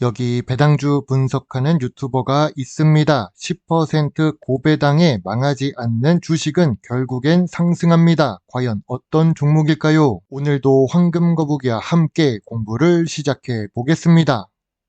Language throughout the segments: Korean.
여기 배당주 분석하는 유튜버가 있습니다. 10% 고배당에 망하지 않는 주식은 결국엔 상승합니다. 과연 어떤 종목일까요? 오늘도 황금거북이와 함께 공부를 시작해 보겠습니다.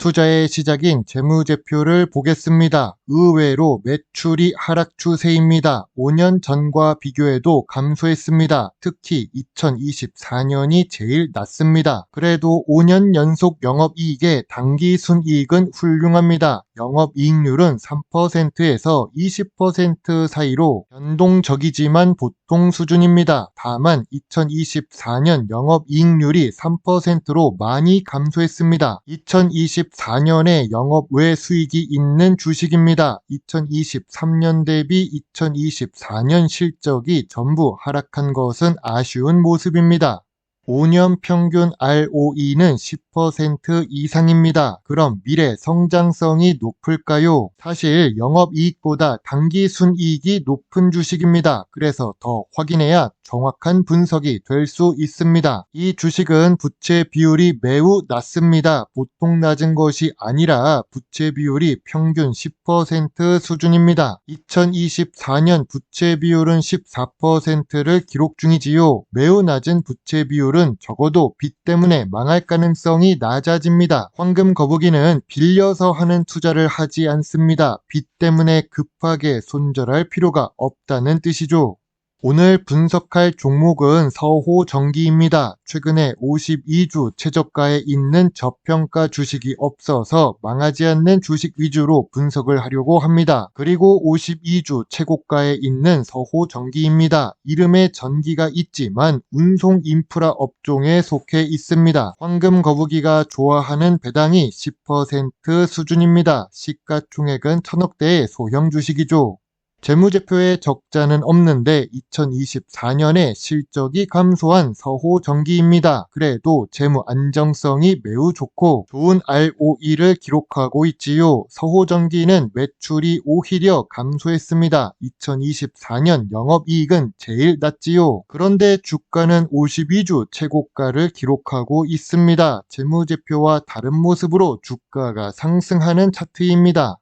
투자의 시작인 재무제표를 보겠습니다. 의외로 매출이 하락 추세입니다. 5년 전과 비교해도 감소했습니다. 특히 2024년이 제일 낮습니다. 그래도 5년 연속 영업이익의 단기 순이익은 훌륭합니다. 영업이익률은 3%에서 20% 사이로 변동적이지만 보통 수준입니다. 다만 2024년 영업이익률이 3%로 많이 감소했습니다. 2024년에 영업 외 수익이 있는 주식입니다. 2023년 대비 2024년 실적이 전부 하락한 것은 아쉬운 모습입니다. 5년 평균 ROE는 10% 이상입니다. 그럼 미래 성장성이 높을까요? 사실 영업이익보다 단기 순이익이 높은 주식입니다. 그래서 더 확인해야 정확한 분석이 될 수 있습니다. 이 주식은 부채 비율이 매우 낮습니다. 보통 낮은 것이 아니라 부채 비율이 평균 10% 수준입니다. 2024년 부채 비율은 14%를 기록 중이지요. 매우 낮은 부채 비율은 적어도 빚 때문에 망할 가능성이 낮아집니다. 황금 거북이는 빌려서 하는 투자를 하지 않습니다. 빚 때문에 급하게 손절할 필요가 없다는 뜻이죠. 오늘 분석할 종목은 서호 전기입니다. 최근에 52주 최저가에 있는 저평가 주식이 없어서 망하지 않는 주식 위주로 분석을 하려고 합니다. 그리고 52주 최고가에 있는 서호 전기입니다. 이름에 전기가 있지만 운송 인프라 업종에 속해 있습니다. 황금 거북이가 좋아하는 배당이 10% 수준입니다. 시가총액은 천억대의 소형 주식이죠. 재무제표에 적자는 없는데 2024년에 실적이 감소한 서호 전기입니다. 그래도 재무 안정성이 매우 좋고 좋은 ROE를 기록하고 있지요. 서호 전기는 매출이 오히려 감소했습니다. 2024년 영업이익은 제일 낮지요. 그런데 주가는 52주 최고가를 기록하고 있습니다. 재무제표와 다른 모습으로 주가가 상승하는 차트입니다.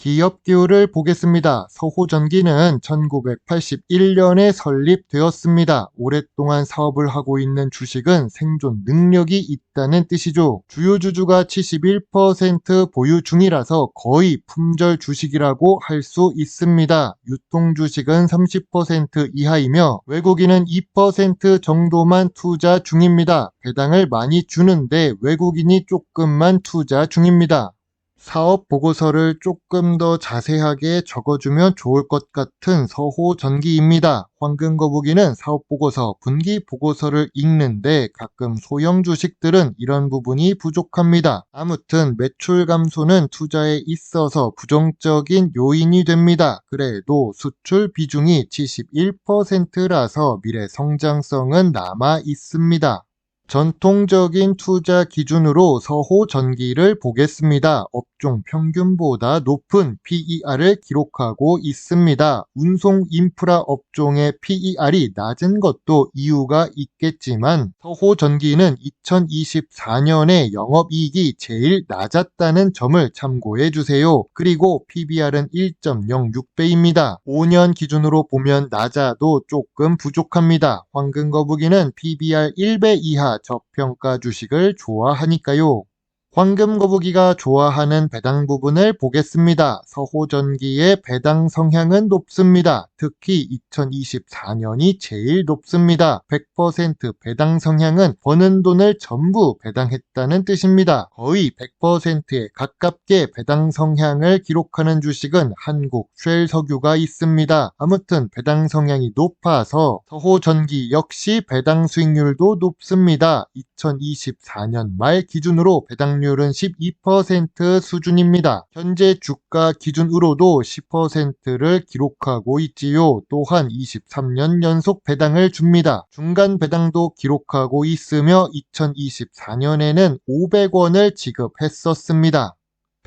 기업 기후를 보겠습니다. 서호전기는 1981년에 설립되었습니다. 오랫동안 사업을 하고 있는 주식은 생존 능력이 있다는 뜻이죠. 주요 주주가 71% 보유 중이라서 거의 품절 주식이라고 할 수 있습니다. 유통 주식은 30% 이하이며 외국인은 2% 정도만 투자 중입니다. 배당을 많이 주는데 외국인이 조금만 투자 중입니다. 사업 보고서를 조금 더 자세하게 적어주면 좋을 것 같은 서호 전기입니다. 황금거북이는 사업 보고서, 분기 보고서를 읽는데 가끔 소형 주식들은 이런 부분이 부족합니다. 아무튼 매출 감소는 투자에 있어서 부정적인 요인이 됩니다. 그래도 수출 비중이 71%라서 미래 성장성은 남아 있습니다. 전통적인 투자 기준으로 서호 전기를 보겠습니다. 업종 평균보다 높은 PER을 기록하고 있습니다. 운송 인프라 업종의 PER이 낮은 것도 이유가 있겠지만 서호 전기는 2024년에 영업이익이 제일 낮았다는 점을 참고해 주세요. 그리고 PBR은 1.06배입니다. 5년 기준으로 보면 낮아도 조금 부족합니다. 황금거북이는 PBR 1배 이하 저평가 주식을 좋아하니까요. 황금 거북이가 좋아하는 배당 부분을 보겠습니다. 서호전기의 배당 성향은 높습니다. 특히 2024년이 제일 높습니다. 100% 배당 성향은 버는 돈을 전부 배당했다는 뜻입니다. 거의 100%에 가깝게 배당 성향을 기록하는 주식은 한국 쉘 석유가 있습니다. 아무튼 배당 성향이 높아서 서호전기 역시 배당 수익률도 높습니다. 2024년 말 기준으로 배당 수익률은 12% 수준입니다. 현재 주가 기준으로도 10%를 기록하고 있지요. 또한 23년 연속 배당을 줍니다. 중간 배당도 기록하고 있으며 2024년에는 500원을 지급했었습니다.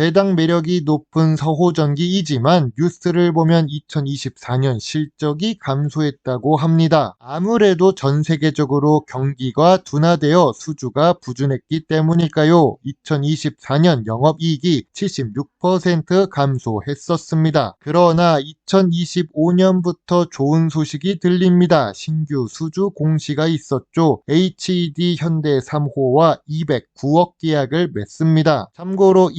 배당 매력이 높은 서호전기이지만 뉴스를 보면 2024년 실적이 감소했다고 합니다. 아무래도 전 세계적으로 경기가 둔화되어 수주가 부진했기 때문일까요? 2024년 영업이익이 76% 감소했었습니다. 그러나 2025년부터 좋은 소식이 들립니다. 신규 수주 공시가 있었죠. HED 현대 3호와 209억 계약을 맺습니다. 참고로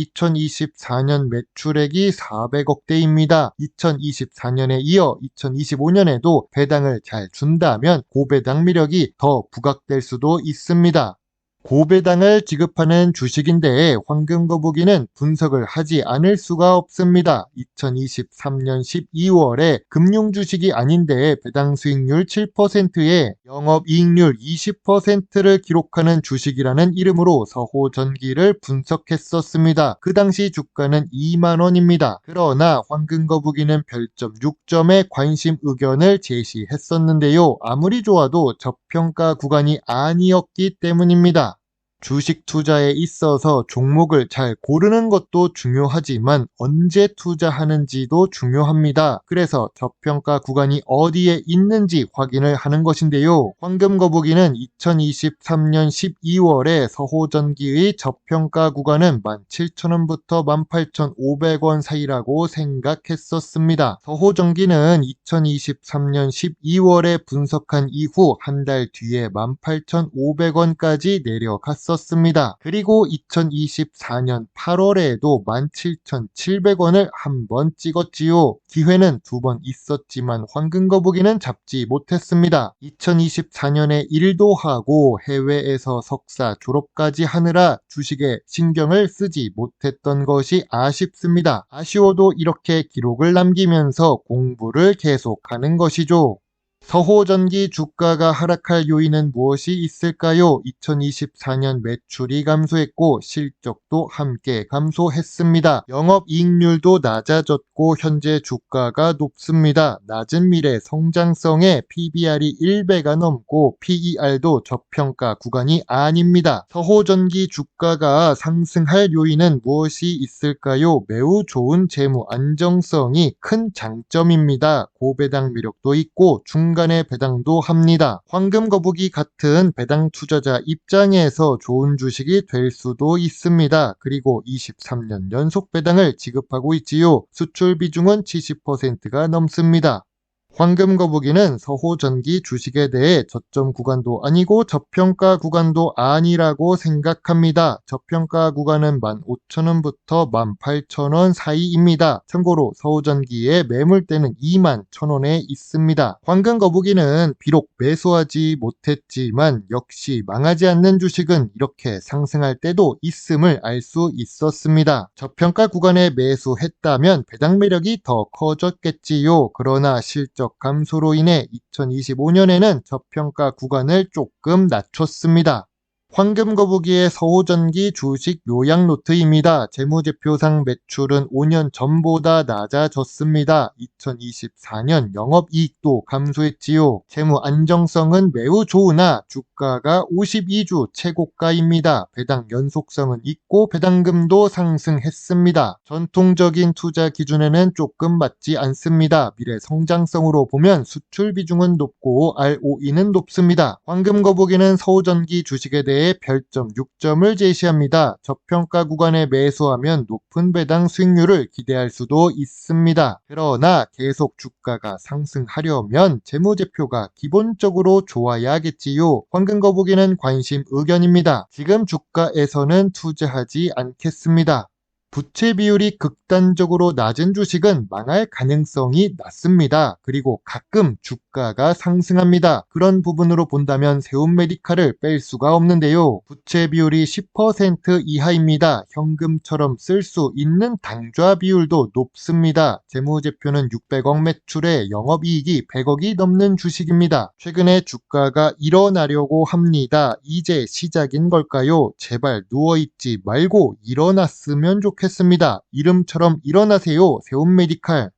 2024년 매출액이 400억대입니다. 2024년에 이어 2025년에도 배당을 잘 준다면 고배당 미력이 더 부각될 수도 있습니다. 고배당을 지급하는 주식인데 황금거북이는 분석을 하지 않을 수가 없습니다. 2023년 12월에 금융주식이 아닌데 배당 수익률 7%에 영업이익률 20%를 기록하는 주식이라는 이름으로 서호전기를 분석했었습니다. 그 당시 주가는 2만원입니다. 그러나 황금거북이는 별점 6점의 관심 의견을 제시했었는데요. 아무리 좋아도 저 평가 구간이 아니었기 때문입니다. 주식 투자에 있어서 종목을 잘 고르는 것도 중요하지만 언제 투자하는지도 중요합니다. 그래서 저평가 구간이 어디에 있는지 확인을 하는 것인데요. 황금거북이는 2023년 12월에 서호전기의 저평가 구간은 17,000원부터 18,500원 사이라고 생각했었습니다. 서호전기는 2023년 12월에 분석한 이후 한 달 뒤에 18,500원까지 내려갔습니다. 있었습니다. 그리고 2024년 8월에도 17,700원을 한 번 찍었지요. 기회는 두 번 있었지만 황금거북이는 잡지 못했습니다. 2024년에 일도 하고 해외에서 석사 졸업까지 하느라 주식에 신경을 쓰지 못했던 것이 아쉽습니다. 아쉬워도 이렇게 기록을 남기면서 공부를 계속하는 것이죠. 서호전기 주가가 하락할 요인은 무엇이 있을까요? 2024년 매출이 감소했고 실적도 함께 감소했습니다. 영업이익률도 낮아졌고 현재 주가가 높습니다. 낮은 미래 성장성에 PBR이 1배가 넘고 PER도 저평가 구간이 아닙니다. 서호전기 주가가 상승할 요인은 무엇이 있을까요? 매우 좋은 재무 안정성이 큰 장점입니다. 고배당 매력도 있고 중 중간에 배당도 합니다. 황금 거북이 같은 배당 투자자 입장에서 좋은 주식이 될 수도 있습니다. 그리고 23년 연속 배당을 지급하고 있지요. 수출 비중은 70%가 넘습니다. 황금거북이는 서호전기 주식에 대해 저점 구간도 아니고 저평가 구간도 아니라고 생각합니다. 저평가 구간은 15,000원부터 18,000원 사이입니다. 참고로 서호전기의 매물대는 21,000원에 있습니다. 황금거북이는 비록 매수하지 못했지만 역시 망하지 않는 주식은 이렇게 상승할 때도 있음을 알 수 있었습니다. 저평가 구간에 매수했다면 배당 매력이 더 커졌겠지요. 그러나 실제 실적 감소로 인해 2025년에는 저평가 구간을 조금 낮췄습니다. 황금거북이의 서호전기 주식 요약 노트입니다. 재무제표상 매출은 5년 전보다 낮아졌습니다. 2024년 영업이익도 감소했지요. 재무 안정성은 매우 좋으나 주가가 52주 최고가입니다. 배당 연속성은 있고 배당금도 상승했습니다. 전통적인 투자 기준에는 조금 맞지 않습니다. 미래 성장성으로 보면 수출 비중은 높고 ROE는 높습니다. 황금거북이는 서호전기 주식에 대해 배당의 별점 6점을 제시합니다. 저평가 구간에 매수하면 높은 배당 수익률을 기대할 수도 있습니다. 그러나 계속 주가가 상승하려면 재무제표가 기본적으로 좋아야겠지요. 황금거북이는 관심 의견입니다. 지금 주가에서는 투자하지 않겠습니다. 부채 비율이 극단적으로 낮은 주식은 망할 가능성이 낮습니다. 그리고 가끔 주가 가 상승합니다. 그런 부분으로 본다면 세운 메디카를 뺄 수가 없는데요. 부채 비율이 10% 이하입니다. 현금처럼 쓸 수 있는 당좌 비율도 높습니다. 재무제표는 600억 매출에 영업이익이 100억이 넘는 주식입니다. 최근에 주가가 일어나려고 합니다. 이제 시작인 걸까요? 제발 누워있지 말고 일어났으면. 좋겠습니다. 이름처럼 일어나세요. 세운 메디칼.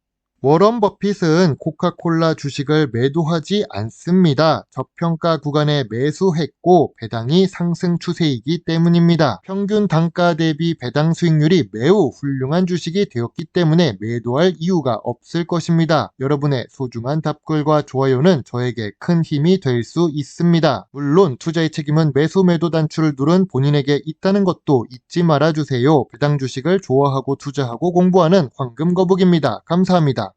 워런 버핏은 코카콜라 주식을 매도하지 않습니다. 저평가 구간에 매수했고 배당이 상승 추세이기 때문입니다. 평균 단가 대비 배당 수익률이 매우 훌륭한 주식이 되었기 때문에 매도할 이유가 없을 것입니다. 여러분의 소중한 답글과 좋아요는 저에게 큰 힘이 될 수 있습니다. 물론 투자의 책임은 매수 매도 단추를 누른 본인에게 있다는 것도 잊지 말아주세요. 배당 주식을 좋아하고 투자하고 공부하는 황금 거북입니다. 감사합니다.